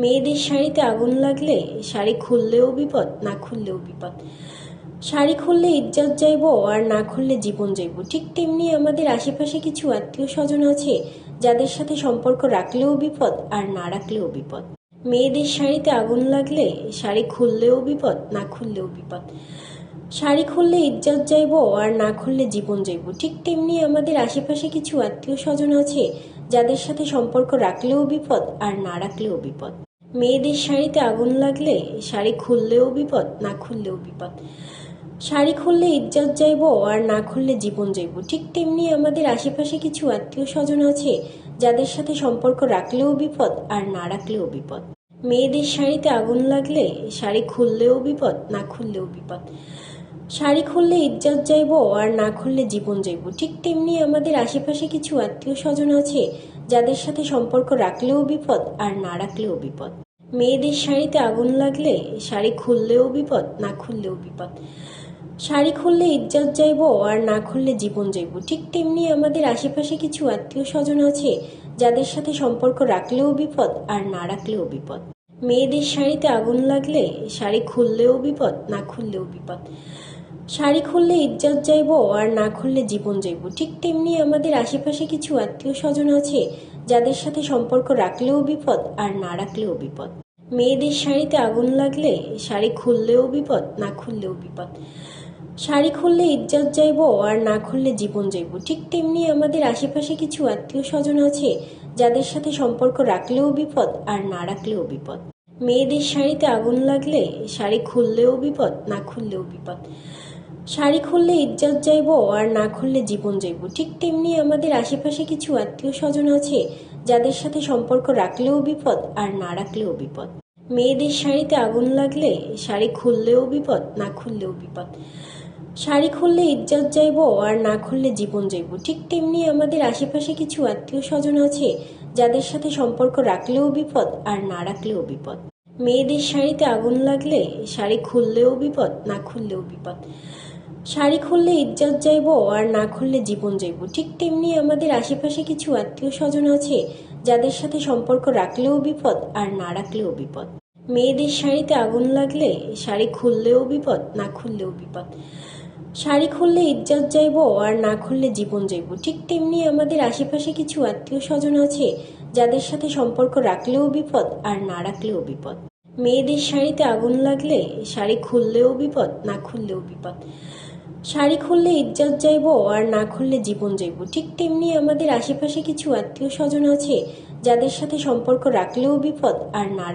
মেয়েদের শাড়িতে আগুন লাগলে শাড়ি খুললেও বিপদ, না খুললেও বিপদ। শাড়ি খুললে ইজ্জত যাইব আর না খুললে জীবন যাইব। ঠিক তেমনি আমাদের আশেপাশে কিছু আত্মীয় স্বজন আছে যাদের সাথে সম্পর্ক রাখলেও বিপদ আর না রাখলেও বিপদ। মেয়েদের শাড়িতে আগুন লাগলে শাড়ি খুললেও বিপদ, না খুললেও বিপদ। শাড়ি খুললে ইজ্জত যাইব আর না খুললে জীবন যাইব। ঠিক তেমনি আমাদের আশেপাশে কিছু আত্মীয় স্বজন আছে যাদের সাথে সম্পর্ক রাখলেও বিপদ আর না রাখলেও বিপদ। মেয়েদের শাড়িতে আগুন লাগলে শাড়ি খুললেও বিপদ, না খুললেও বিপদ। শাড়ি খুললে ইজ্জত যাইব আর না খুললে জীবন যাইব। ঠিক তেমনি আমাদের আশেপাশে কিছু আত্মীয় স্বজন আছে যাদের সাথে সম্পর্ক রাখলেও বিপদ আর না রাখলেও বিপদ। মেয়েদের শাড়িতে আগুন লাগলে শাড়ি খুললেও বিপদ, না খুললেও বিপদ। শাড়ি খুললে ইজ্জত যাইব আর না খুললে জীবন যাইব। ঠিক তেমনি আমাদের আশেপাশে কিছু আত্মীয় স্বজন আছে, যাদের সাথে সম্পর্ক রাখলেও বিপদ আর না রাখলেও বিপদ। মেয়েদের শাড়িতে আগুন লাগলে শাড়ি খুললেও বিপদ, না খুললেও বিপদ। শাড়ি খুললে ইজ্জত যাইব আর না খুললে জীবন যাইব। ঠিক তেমনি আমাদের আশেপাশে কিছু আত্মীয় স্বজন আছে, যাদের সাথে সম্পর্ক রাখলেও বিপদ আর না রাখলেও বিপদ। মেয়েদের শাড়িতে আগুন লাগলে শাড়ি খুললেও বিপদ, না খুললেও বিপদ। শাড়ি খুললে ইজ্জত যাইব আর না খুললে জীবন যাইব। ঠিক তেমনি আমাদের আশেপাশে কিছু আত্মীয় স্বজন আছে, যাদের সাথে সম্পর্ক রাখলেও বিপদ আর না রাখলেও বিপদ। মেয়েদের শাড়িতে আগুন লাগলে শাড়ি খুললেও বিপদ, না খুললেও বিপদ। শাড়ি খুললে ইজ্জত যাইব আর না খুললে জীবন যাইব। ঠিক তেমনি আমাদের আশেপাশে কিছু আত্মীয় স্বজন আছে, যাদের সাথে সম্পর্ক রাখলেও বিপদ আর না রাখলেও বিপদ। মেয়েদের শাড়িতে আগুন লাগলে শাড়ি খুললেও বিপদ, না খুললেও বিপদ। শাড়ি খুললে ইজ্জত যাইব আর না খুললে জীবন যাইব ঠিক তেমনি আমাদের আশেপাশে কিছু আত্মীয় স্বজন আছে যাদের সাথে সম্পর্ক রাখলেও বিপদ আর না রাখলেও বিপদ। মেয়েদের শাড়িতে আগুন লাগলে শাড়ি খুললেও বিপদ, না খুললেও বিপদ। শাড়ি খুললে ইজ্জত যাইব আর না খুললে জীবন যাইব ঠিক তেমনি আমাদের আশেপাশে কিছু আত্মীয় স্বজন আছে যাদের সাথে সম্পর্ক রাখলেও বিপদ আর না রাখলেও বিপদ। মেয়েদের শাড়িতে আগুন লাগলে শাড়ি খুললেও বিপদ, না খুললেও বিপদ। শাড়ি খুললে ইজ্জত যাইব আর না খুললে জীবন যাইব ঠিক তেমনি আমাদের আশেপাশে কিছু আত্মীয় স্বজন আছে যাদের সাথে সম্পর্ক রাখলেও বিপদ আর না রাখলেও বিপদ। মেয়েদের শাড়িতে আগুন লাগলে শাড়ি খুললেও বিপদ, না খুললেও বিপদ। শাড়ি খুললে ইজ্জত যাইব আর না খুললে জীবন যাইব ঠিক তেমনি আমাদের আশেপাশে কিছু আত্মীয় স্বজন আছে, যাদের সাথে সম্পর্ক রাখলেও বিপদ আর না রাখলেও বিপদ। মেয়েদের শাড়িতে আগুন লাগলে শাড়ি খুললেও বিপদ, না খুললেও বিপদ। শাড়ি খুললে ইজ্জত যাইব আর না খুললে জীবন যাইব ঠিক তেমনি আমাদের আশেপাশে কিছু আত্মীয় স্বজন আছে, যাদের সাথে সম্পর্ক রাখলেও বিপদ আর না